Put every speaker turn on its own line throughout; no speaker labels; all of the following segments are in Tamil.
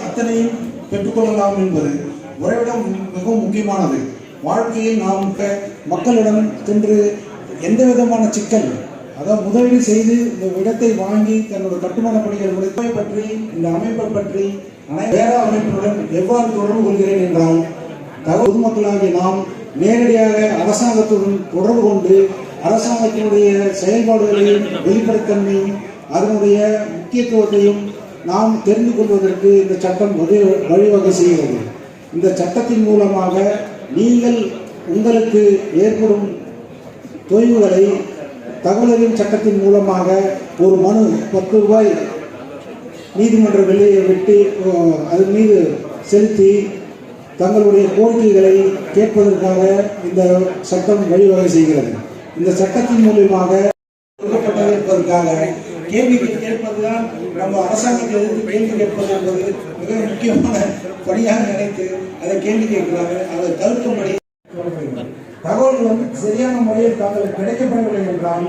அத்தனையும் பெற்றுக்கொள்ளலாம் என்பது உறைவிடம் மிகவும் முக்கியமானது. வாழ்க்கையில் நாம் மக்களிடம் சென்று எந்த விதமான சிக்கல் அதாவது முதலீடு செய்து இந்த இடத்தை வாங்கி தன்னோட கட்டுமான பணிகள் முடிப்பை பற்றி இந்த அமைப்பை பற்றி வேற அமைப்புடன் எவ்வாறு தொடர்பு கொள்கிறேன் என்றால் தகவல் பொதுமக்களாகிய நாம் நேரடியாக அரசாங்கத்துடன் தொடர்பு கொண்டு அரசாங்கத்தினுடைய செயல்பாடுகளையும் வெளிப்படைத்தன்மையும் அதனுடைய முக்கியத்துவத்தையும் நாம் தெரிந்து கொள்வதற்கு இந்த சட்டம் வழி வழிவகை செய்கிறது. இந்த சட்டத்தின் மூலமாக நீங்கள் உங்களுக்கு ஏற்படும் தொய்வுகளை தகவலறியும் சட்டத்தின் மூலமாக ஒரு மனு பத்து ரூபாய் நீதிமன்ற வெளியே விட்டு அதன் மீது செலுத்தி தங்களுடைய கோரிக்கைகளை கேட்பதற்காக இந்த சட்டம் வழிவகை செய்கிறது. இந்த சட்டத்தின் மூலியமாக கொடுக்கப்பட்டது கேள்வி கேட்பதுதான் நம்ம அரசாங்கத்தை எதிர்த்து கேள்வி கேட்பது என்பது மிக முக்கியமான பணியாக நினைத்து அதை கேள்வி கேட்கிறாங்க அதை தவிர்க்கும்படி சொல்லப்படுகிறது. தகவல் வந்து சரியான முறையில் தாங்களுக்கு கிடைக்கப்படவில்லை என்றால்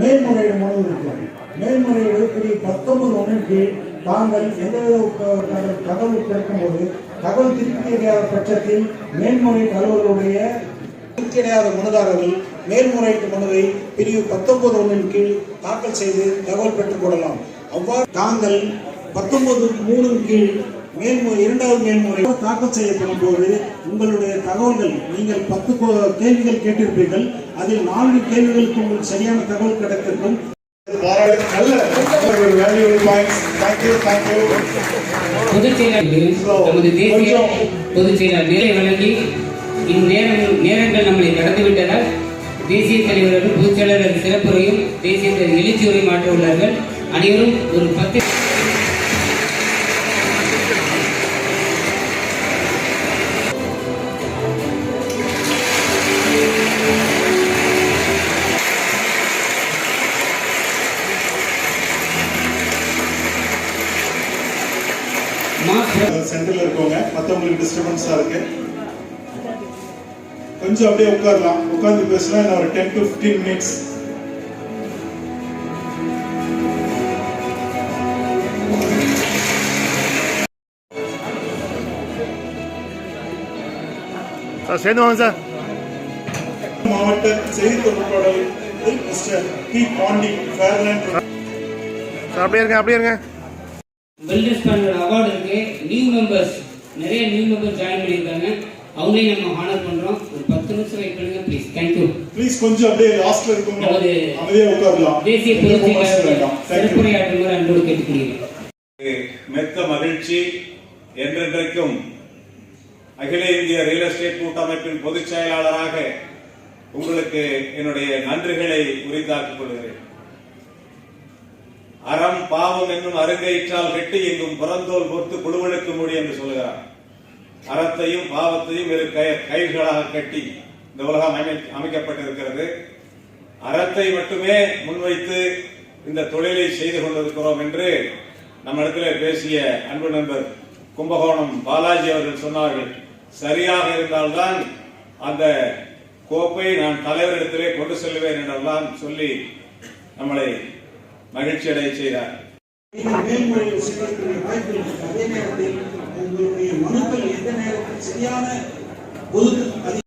மேல்முறையீடு மனு இருக்கிறது மேல்முறையீடு பிரிவு பத்தொன்பது ஒன்றின் கீழ் தாங்கள் எந்தவித தகவல் தகவல் கிடைக்கும்போது தகவல் திருப்பி தெரியாத பட்சத்தில் மேல்முறை அலுவலருடைய திருப்தி மனுதாரர்கள் மேல்முறையீட்டு மனுவை பிரிவு பத்தொன்பது ஒன்றின் கீழ் தாக்கல் செய்து தகவல் பெற்றுக் கொள்ளலாம். அவ்வாறு தாங்கள் பத்தொன்பது மூணின் கீழ் மேல்முறை இரண்டாவது மேல்முறை தாக்கல் செய்யப்படும் போது உங்களுடைய தகவல்கள் நீங்கள் பத்து கோ- கேள்விகள் கேட்டிருப்பீர்கள். அதில் நான்கு கேள்விகளுக்கு உங்களுக்கு சரியான தகவல் கிடைத்திருக்கும்.
பாராட்டு நல்ல ஒரு
நமது தேசிய வழங்கி இந்நேரம் நேரம் தேசிய தலைவர் எழுச்சியுரையும் மாற்ற உள்ளார்கள். அனைவரும் ஒரு பத்து
சென்டர்ல இருக்கவங்க மத்தவங்களுக்கு டிஸ்டர்பன்ஸா இருக்கு. கொஞ்சம் அப்படியே உட்காரலாம். உட்கார்ந்து பேசலாம் ஒரு ten to fifteen minutes
sir சேர்ந்து வாங்க சார்.
மாவட்ட செய்தி தொடர்பாளர் mister P. Pandi Fairland
sir அப்படியே இருங்க அப்படியே இருங்க.
வெல்னஸ் பேனல் அவார்டு இருக்கு. நியூ மெம்பர்ஸ் நிறைய நியூ மெம்பர்ஸ் ஜாயின் பண்ணியிருக்காங்க. அவங்களையும் நம்ம ஹானர் பண்றோம். ஒரு பத்து நிமிஷம் வெயிட் பண்ணுங்க ப்ளீஸ் தேங்க்யூ
ப்ளீஸ் கொஞ்சம் அப்படியே லாஸ்ட்ல இருக்கவங்க
நமது
அமைதியா உட்காரலாம்.
தேசிய சிறப்புரையாற்றுமாறு அன்போடு கேட்டுக்கொள்கிறேன்.
மெத்த மகிழ்ச்சி என்றென்றைக்கும் அகில இந்திய ரியல் எஸ்டேட் கூட்டமைப்பின் பொதுச் செயலாளராக உங்களுக்கு என்னுடைய நன்றிகளை உரித்தாக்கிக் கொள்கிறேன். அறம் பாவம் என்னும் அருங்கயிற்றால் கெட்டி எங்கும் புறந்தோல் பொறுத்து குழுவெடுக்க முடியும் என்று சொல்கிறார் அறத்தையும் பாவத்தையும் இரு கய- கயிர்களாக கட்டி இந்த உலகம் அமைக்கப்பட்டிருக்கிறது. அறத்தை மட்டுமே முன்வைத்து இந்த தொழிலை செய்து கொண்டிருக்கிறோம் என்று நம்மிடத்தில் பேசிய அன்பு நண்பர் கும்பகோணம் பாலாஜி அவர்கள் சொன்னார்கள். சரியாக இருந்தால்தான் அந்த கோப்பை நான் தலைவரிடத்திலே கொண்டு செல்வேன் என்றெல்லாம் சொல்லி நம்மளை மகிழ்ச்சி அடைய செய்தார்.
உங்களுடைய மனுக்கள் எந்த நேரத்தில் சரியான ஒதுக்கு